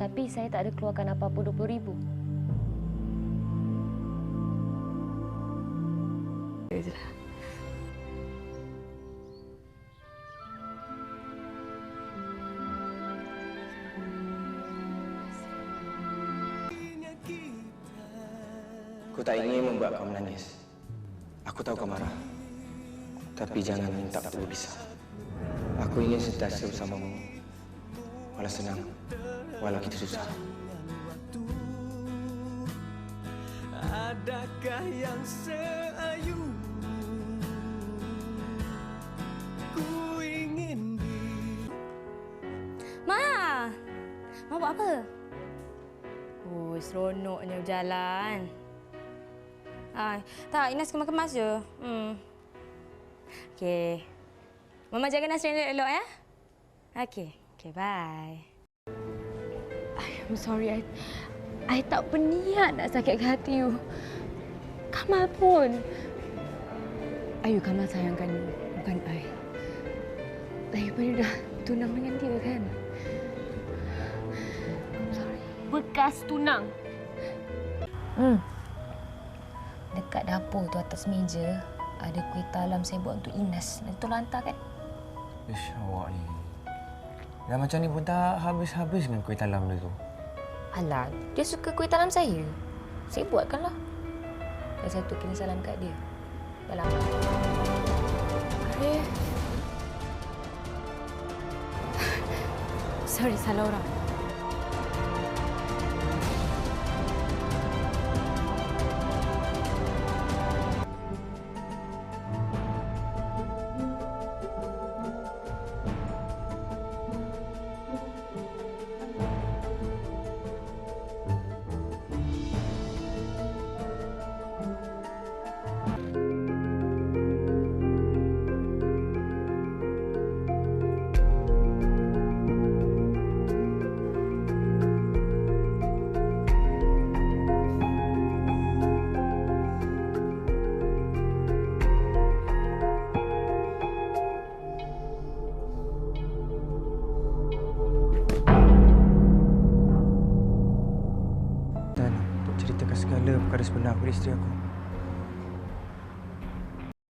Tapi saya tak ada keluarkan apa-apa RM20,000. Ya je lah. Aku tak ingin membuat kau menangis. Aku tahu kau marah. Tapi jangan minta perlu pisah. Aku ingin sentiasa bersamamu. Walau senang, walau kita susah. Adakah yang seayu Ku ingin di Ma! Ma buat apa? Oh, seronoknya berjalan. Ah, tak, Ines kemas-kemas je. Hmm. Okey. Mama jaga nasi elok-elok ya. Okey. Okey, bye. I'm sorry, I, I tak berniat nak sakitkan hati you. Kamal pun. Ayu Kamal sayangkan you, bukan I. Lagipun you dah tunang dengan dia kan? I'm sorry. Bekas tunang. Hmm. Dekat dapur tu atas meja ada kuih talam saya buat untuk Ines. Nanti tolong hantar kan? Ish, awak ni. Dah macam ni pun tak habis-habis dengan kuih talam dia tu. Alah, dia suka kuih talam saya. Saya buatkanlah. Dan satu kini salam kat dia. Dalam. Eh. Sorry, salah orang. Ceritakan segala perkara sebenar kepada isteri aku.